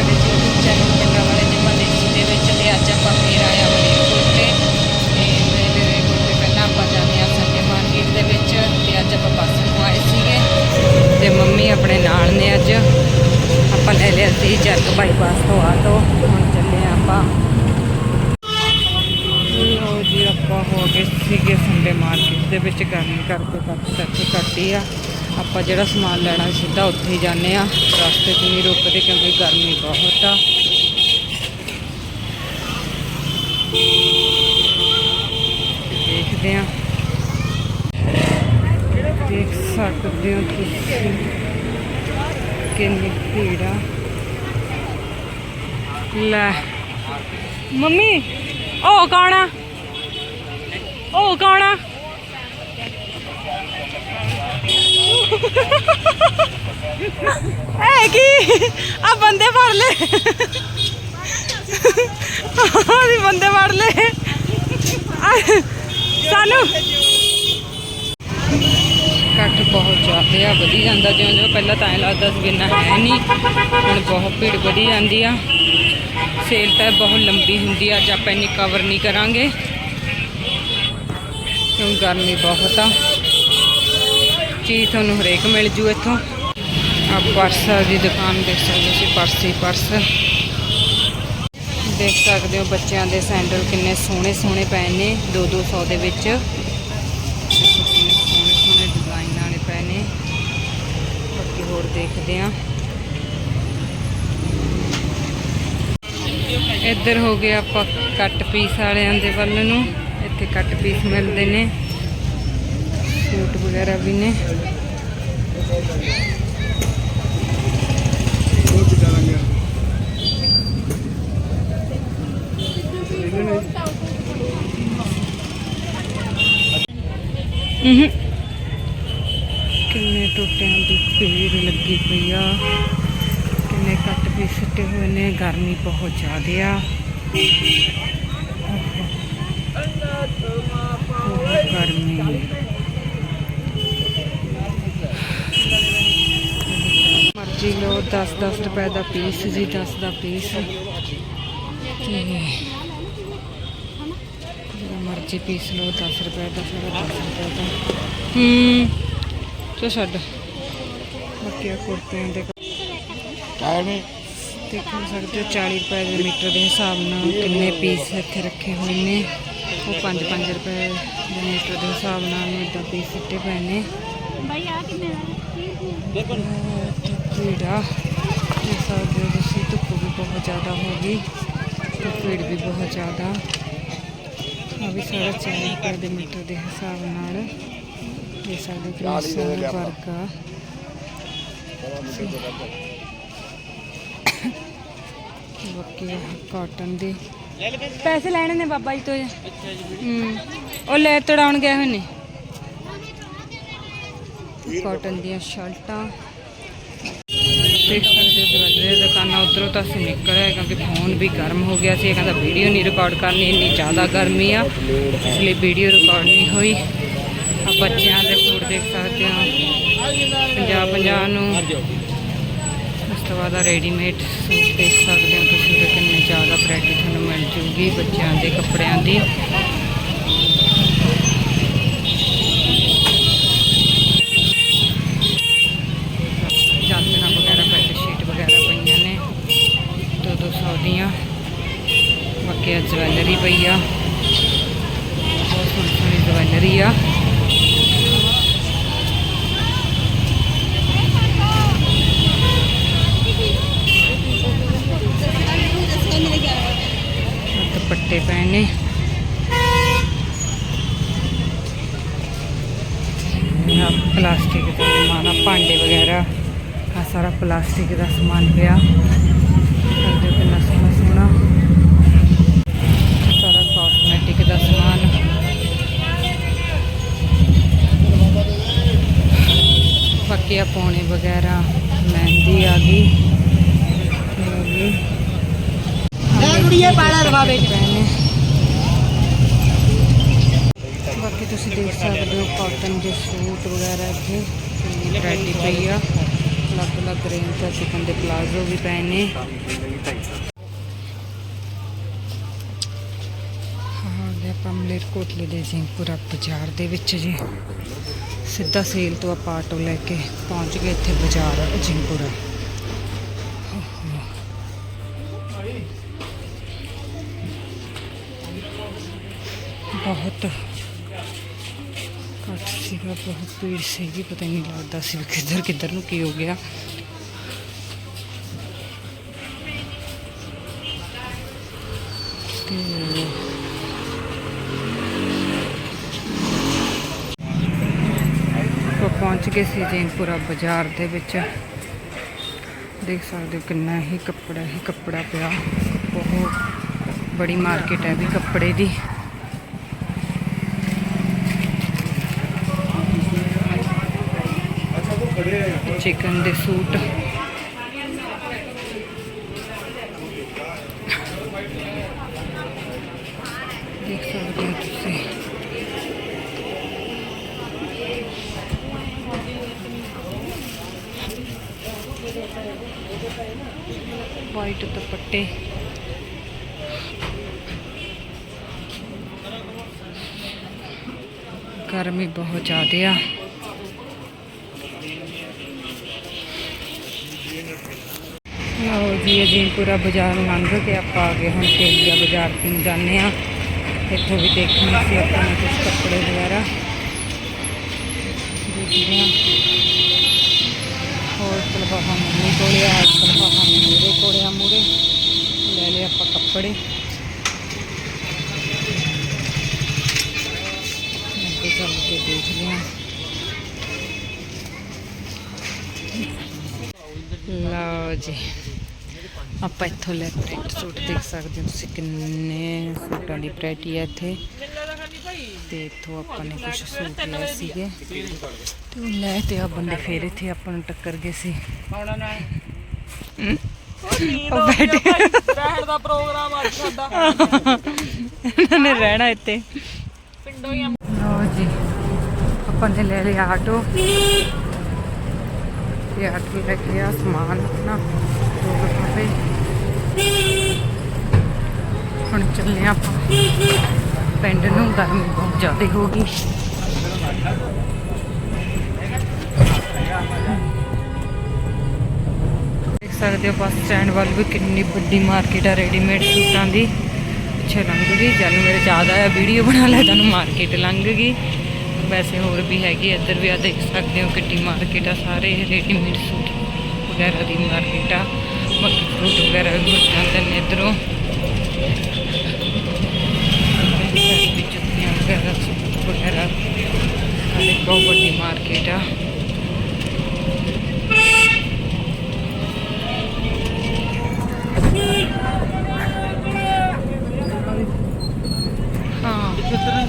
ਸਾਡੇ YouTube channel ਪਿੰਡਾਂ ਵਾਲੇ ਜਿਵੇਂ ਦੇਸੀ ਦੇ ਵਿੱਚ ਤੇ ਅੱਜ ਆਪਾਂ ਫੇਰ ਆਏ ਮਲੇਰਕੋਟ ਤੇ ਤੇ ਮਲੇਰਕੋਟ ਤੇ ਪਹਿਲਾਂ ਆਪਾਂ ਜਾਂਦੇ ਹਾਂ ਸੰਡੇ ਮਾਰਕੀਟ ਦੇ ਵਿੱਚ, ਤੇ ਅੱਜ ਆਪਾਂ ਬੱਸ ਨੂੰ ਆਏ ਸੀਗੇ, ਤੇ ਮੰਮੀ ਆਪਣੇ ਨਾਲ ਨੇ ਅੱਜ। ਆਪਾਂ ਲੈ ਲਿਆ ਸੀ ਜੱਗ ਬਾਈਪਾਸ ਤੋਂ ਆਟੋ, ਹੁਣ ਚੱਲੇ ਆਪਾਂ। ਲੋ ਜੀ, ਆਪਾਂ ਹੋ ਗਏ ਸੀਗੇ ਸੰਡੇ ਮਾਰਕੀਟ ਦੇ ਵਿੱਚ, ਗਰਮੀ ਕਰਕੇ ਕੱਟ ਕਰਕੇ ਕੱਟੀ ਆ। ਆਪਾਂ ਜਿਹੜਾ ਸਮਾਨ ਲੈਣਾ ਸਿੱਧਾ ਉੱਥੇ ਹੀ ਜਾਂਦੇ ਆ ਰਸਤੇ 'ਚ ਨਹੀਂ ਰੁਕਦੇ ਕਿਉਂਕਿ ਗਰਮੀ ਬਹੁਤ ਆ। ਦੇਖਦੇ ਆ ਦੇਖ ਸਕਦੇ ਹੋ ਤੁਸੀਂ ਕਿੰਨੀ ਭੀੜ ਆ। ਲੈ। ਮੰਮੀ, ਉਹ ਕੌਣ ਆ? ਉਹ ਕੌਣ ਆ? ਐ ਕੀ? ਆ ਬੰਦੇ ਫੜ ਲੈ ਅਸੀਂ ਬੰਦੇ ਫੜ ਲੈ ਸਾਨੂੰ ਇਕੱਠ ਬਹੁਤ ਜ਼ਿਆਦਾ ਆ, ਵਧੀ ਜਾਂਦਾ। ਜਿਉਂ ਜਿਉਂ ਪਹਿਲਾਂ ਤਾਂ ਐਂ ਲੱਗਦਾ ਸੀ ਵੀ ਹੈ ਨਹੀਂ। ਹੁਣ ਬਹੁਤ ਭੀੜ ਵਧੀ ਜਾਂਦੀ ਆ। ਸੇਲ ਤਾਂ ਬਹੁਤ ਲੰਬੀ ਹੁੰਦੀ ਆ। ਅੱਜ ਆਪਾਂ ਇੰਨੀ ਕਵਰ ਨਹੀਂ ਕਰਾਂਗੇ। ਕਿਉਂ ਗਰਮੀ ਬਹੁਤ ਆ। ਚੀਜ਼ ਤੁਹਾਨੂੰ ਹਰੇਕ ਮਿਲ ਜੂ ਇੱਥੋਂ। ਆ ਪਰਸ ਦੀ ਦੁਕਾਨ ਦੇਖ ਸਕਦੇ ਹੋ ਤੁਸੀਂ, ਪਰਸ ਹੀ ਪਰਸ। ਦੇਖ ਸਕਦੇ ਹੋ ਬੱਚਿਆਂ ਦੇ ਸੈਂਡਲ ਕਿੰਨੇ ਸੋਹਣੇ ਸੋਹਣੇ ਪਏ ਨੇ 2-200 ਦੇ ਵਿੱਚ। ਸੋਹਣੇ ਸੋਹਣੇ ਡਿਜ਼ਾਈਨ ਵਾਲੇ ਪਏ ਨੇ। ਬਾਕੀ ਹੋਰ ਦੇਖਦੇ ਆ ਇੱਧਰ ਹੋ ਗਏ ਆਪਾਂ ਕੱਟ ਪੀਸ ਵਾਲਿਆਂ ਦੇ ਵੱਲ ਨੂੰ। ਇੱਥੇ ਕੱਟ ਪੀਸ ਮਿਲਦੇ ਨੇ। ਸੂਟ ਵਗੈਰਾ ਵੀ ਨੇ। ਕਿੰਨੇ ਟੋਟਿਆਂ ਦੀ ਭੀੜ ਲੱਗੀ ਪਈ ਆ। ਕਿੰਨੇ ਕੱਟ ਵੀ ਸਿੱਟੇ ਹੋਏ ਨੇ, ਗਰਮੀ ਬਹੁਤ ਜ਼ਿਆਦਾ ਆ ਬਹੁਤ ਗਰਮੀ ਮਰਜ਼ੀ ਲਓ 10 10 ਰੁਪਏ ਦਾ ਪੀਸ ਜੀ 10 ਦਾ ਪੀਸ ਤੇ ਜਿਹੜਾ ਮਰਜ਼ੀ ਪੀਸ ਲਓ 10 ਰੁਪਏ ਦਾ ਸਾਰਾ 10 ਰੁਪਏ ਦਾ। ਹੂੰ। ਚੋ ਛੱਡ। ਬਾਕੀ ਆ ਦੇ ਦੇਖ ਸਕਦੇ ਹੋ 40 ਰੁਪਏ ਦੇ ਮੀਟਰ ਦੇ ਹਿਸਾਬ ਨਾਲ ਕਿੰਨੇ ਪੀਸ ਇੱਥੇ ਰੱਖੇ ਹੋਏ ਨੇ। ਉਹ 5-5 ਰੁਪਏ ਦੇ ਮੀਟਰ ਦੇ ਹਿਸਾਬ ਨਾਲ ਇਦਾਂ ਪੀਸ ਸਿੱਟੇ ਪਏ ਨੇ। ਭਾਈ ਆ ਕਿੰਨੇ ਦਾ? ਭੀੜਾ ਦੇਖ ਸਕਦੇ ਹੋ ਤੁਸੀਂ ਧੁੱਪ ਵੀ ਬਹੁਤ ਜ਼ਿਆਦਾ ਹੋ ਗਈ ਤੇ ਭੀੜ ਵੀ ਬਹੁਤ ਜ਼ਿਆਦਾ। ਆ ਵੀ ਸਾਰਾ 40 ਰੁਪਏ ਦੇ ਮੀਟਰ ਦੇ ਹਿਸਾਬ ਨਾਲ ਦੇਖ ਸਕਦੇ ਹੋ ਕਿ ਸੋਹਣਾ ਵਰਕ ਆ। ਬਾਕੀ ਕਾਟਨ ਦੇ। ਪੈਸੇ ਲੈਣੇ ਨੇ ਬਾਬਾ ਜੀ ਤੋਂ ਹੂੰ। ਉਹ ਲੈ ਤੜਾਉਣ ਗਏ ਹੋਏ ਨੇ। ਕਾਟਨ ਦੀਆਂ ਸ਼ਰਟਾਂ। ਦੇਖ ਸਕਦੇ ਹੋ ਜਵੈਲਰੀ ਦੀਆਂ ਦੁਕਾਨਾਂ, ਉਧਰੋਂ ਤਾਂ ਅਸੀਂ ਨਿਕਲ ਆਏ ਕਿਉਂਕਿ ਫੋਨ ਵੀ ਗਰਮ ਹੋ ਗਿਆ ਸੀ, ਇਹ ਕਹਿੰਦਾ ਵੀਡੀਓ ਨਹੀਂ ਰਿਕਾਰਡ ਕਰਨੀ, ਇੰਨੀ ਜ਼ਿਆਦਾ ਗਰਮੀ ਆ, ਇਸ ਲਈ ਵੀਡੀਓ ਰਿਕਾਰਡ ਨਹੀਂ ਹੋਈ। ਆ ਬੱਚਿਆਂ ਦੇ ਸੂਟ ਦੇਖ ਸਕਦੇ ਹੋ। 50 50 ਨੂੰ। ਉਸ ਤੋਂ ਬਾਅਦ ਰੈਡੀਮੇਡ ਸੂਟ ਦੇਖ ਸਕਦੇ ਹੋ ਤੁਸੀਂ, ਉਹਦੇ ਕਿੰਨੇ ਜ਼ਿਆਦਾ ਵੈਰਾਈਟੀ ਤੁਹਾਨੂੰ ਮਿਲ ਜੂਗੀ ਬੱਚਿਆਂ ਦੇ ਕੱਪੜਿਆਂ ਦੀ ਚਾਦਰਾਂ ਵਗੈਰਾ ਬੈੱਡ ਸ਼ੀਟ ਵਗੈਰਾ ਪਈਆਂ ਨੇ ਦੋ ਦੋ ਸੌ ਦੀਆਂ ਬਾਕੀ ਆ ਜਵੈਲਰੀ ਪਈ ਆ ਬਹੁਤ ਸੋਹਣੀ ਸੋਹਣੀ ਜਵੈਲਰੀ ਆ ਆਹ ਦੁਪੱਟੇ ਪਏ ਨੇ ਆ ਪਲਾਸਟਿਕ ਦਾ ਸਮਾਨ ਆ ਭਾਂਡੇ ਵਗੈਰਾ। ਆ ਸਾਰਾ ਪਲਾਸਟਿਕ ਦਾ ਸਮਾਨ ਪਿਆ। ਕਿੰਨਾ ਸੋਹਣਾ ਸੋਹਣਾ। ਸਾਰਾ ਕਾਸਮੈਟਿਕ ਦਾ ਸਮਾਨ। ਆ ਪੌਣੇ ਵਗੈਰਾ ਮਹਿੰਦੀ ਆ ਗਈ। ਇਹ ਕੁੜੀਏ ਪਾਲਾ ਰਵਾ ਵਿੱਚ। ਪਏ ਨੇ ਬਾਕੀ ਤੁਸੀਂ ਦੇਖ ਸਕਦੇ ਹੋ ਕਾਟਨ ਦੇ ਸੂਟ ਵਗੈਰਾ ਇੱਥੇ। ਵੈਰਾਈਟੀ ਪਈ ਆ ਅਲੱਗ-ਅਲੱਗ ਰੇਂਜ ਦਾ ਚਿਕਨ ਦੇ ਪਲਾਜ਼ੋ ਵੀ ਪਏ ਨੇ। ਹਾਂ ਆਪਾਂ ਮਲੇਰਕੋਟਲੇ ਦੇ ਸਿੰਘਪੁਰਾ ਬਾਜ਼ਾਰ ਦੇ ਵਿੱਚ ਜੀ। ਸਿੱਧਾ ਸੇਲ ਤੋਂ ਆਪਾਂ ਆਟੋ ਲੈ ਕੇ ਪਹੁੰਚ ਗਏ ਇੱਥੇ ਬਾਜ਼ਾਰ ਅਜਿੰਪੁਰਾ ਬਹੁਤ ਸੀਗਾ ਬਹੁਤ ਭੀੜ ਸੀਗੀ ਪਤਾ ਨਹੀਂ ਲੱਗਦਾ ਸੀ ਵੀ ਕਿੱਧਰ ਕਿੱਧਰ ਨੂੰ ਕੀ ਹੋ ਗਿਆ। ਤੇ ਪਹੁੰਚ ਗਏ ਸੀ ਜੈਨਪੁਰਾ ਬਾਜ਼ਾਰ ਦੇ ਵਿੱਚ। ਦੇਖ ਸਕਦੇ ਹੋ ਕਿੰਨਾ ਹੀ ਕੱਪੜਾ ਹੀ ਕੱਪੜਾ ਪਿਆ। ਬਹੁਤ ਬੜੀ ਮਾਰਕੀਟ ਹੈ ਵੀ ਕੱਪੜੇ ਦੀ। ਚਿਕਨ ਦੇ ਸੂਟ। ਦੇਖ ਸਕਦੇ ਹੋ ਤੁਸੀਂ। ਵਾਈਟ ਦੁਪੱਟੇ। ਗਰਮੀ ਬਹੁਤ ਜ਼ਿਆਦਾ ਆ। ਲਓ ਜੀ ਅਜੀਮਪੁਰਾ ਬਾਜ਼ਾਰ ਲੰਘ ਕੇ ਆਪਾਂ ਆ ਗਏ ਹੁਣ ਤੇਲੀਆ ਬਾਜ਼ਾਰ ਨੂੰ ਜਾਂਦੇ ਆ ਇੱਥੋਂ ਵੀ ਦੇਖਣੇ ਸੀ ਆਪਾਂ ਨੇ ਕੁਝ ਕੱਪੜੇ ਵਗੈਰਾ। ਦੇਖਦੇ ਹਾਂ। ਹੋਰ ਸਲਵਾਹਾਂ ਮੰਮੀ ਕੋਲੇ ਆ ਸਲਵਾਹਾਂ ਮੇਰੇ ਕੋਲੇ ਆ ਮੂਰੇ ਲੈ ਲਏ ਆਪਾਂ ਕੱਪੜੇ। ਅੱਗੇ ਚੱਲ ਕੇ ਦੇਖਦੇ ਹਾਂ। ਲਓ ਜੀ। ਆਪਾਂ ਇੱਥੋਂ ਲੈ ਪ੍ਰਿੰਟ ਸੂਟ ਦੇਖ ਸਕਦੇ ਹੋ ਤੁਸੀਂ ਕਿੰਨੇ ਸੂਟਾਂ ਦੀ ਵੈਰਾਈਟੀ ਹੈ ਇੱਥੇ। ਤੇ ਇੱਥੋਂ ਆਪਾਂ ਨੇ ਕੁਝ ਸੂਟ ਲਏ ਸੀਗੇ। ਤੇ ਉਹ ਲੈ ਤੇ ਆ ਬੰਦੇ ਫੇਰ ਇੱਥੇ ਆਪਾਂ ਨੂੰ ਟੱਕਰ ਗਏ ਸੀ? ਉਹ ਬੈਠੇ। ਰਹਿਣ ਦਾ ਪ੍ਰੋਗਰਾਮ ਅੱਜ ਸਾਡਾ। ਇਹਨਾਂ ਨੇ ਰਹਿਣਾ ਇੱਥੇ। ਪਿੰਡੋਂ ਹੀ ਜੀ ਆਪਾਂ ਨੇ ਲੈ ਲਿਆ ਆਟੋ। ਤੇ ਆਟੋ ਲੈ ਸਮਾਨ ਆਪਣਾ। ਦੋ ਲਿਫਾਫੇ ਹੁਣ ਚੱਲੇ ਆਪਾਂ। ਪਿੰਡ ਨੂੰ ਗਰਮੀ ਬਹੁਤ ਜ਼ਿਆਦਾ ਹੋ ਗਈ। ਦੇਖ ਸਕਦੇ ਹੋ ਬੱਸ ਸਟੈਂਡ ਵੱਲ ਵੀ ਕਿੰਨੀ ਵੱਡੀ ਮਾਰਕੀਟ ਆ ਰੈਡੀਮੇਡ ਸੂਟਾਂ ਦੀ। ਪਿੱਛੇ ਲੰਘ ਗਈ ਜਦ ਮੇਰੇ ਯਾਦ ਆਇਆ, ਵੀਡੀਓ ਬਣਾ ਲੈ ਤੁਹਾਨੂੰ ਮਾਰਕੀਟ ਲੰਘ ਗਈ। ਵੈਸੇ ਹੋਰ ਵੀ ਹੈਗੀ, ਇੱਧਰ ਵੀ ਆ ਦੇਖ ਸਕਦੇ ਹੋ ਕਿੱਡੀ ਮਾਰਕੀਟ ਆ, ਸਾਰੇ ਰੈਡੀਮੇਡ ਸੂਟ ਵਗੈਰਾ ਦੀ ਮਾਰਕੀਟ ਆ। ਬਾਕੀ ਫਰੂਟ ਵਗੈਰਾ ਵੀ ਮਿਲ ਜਾਂਦੇ ਨੇ ਇੱਧਰੋਂ। ਵੀ ਵਗੈਰਾ, ਸੂਟ ਵਗੈਰਾ ਸਾਰੇ ਬਹੁਤ ਵੱਡੀ ਮਾਰਕੀਟ ਆ।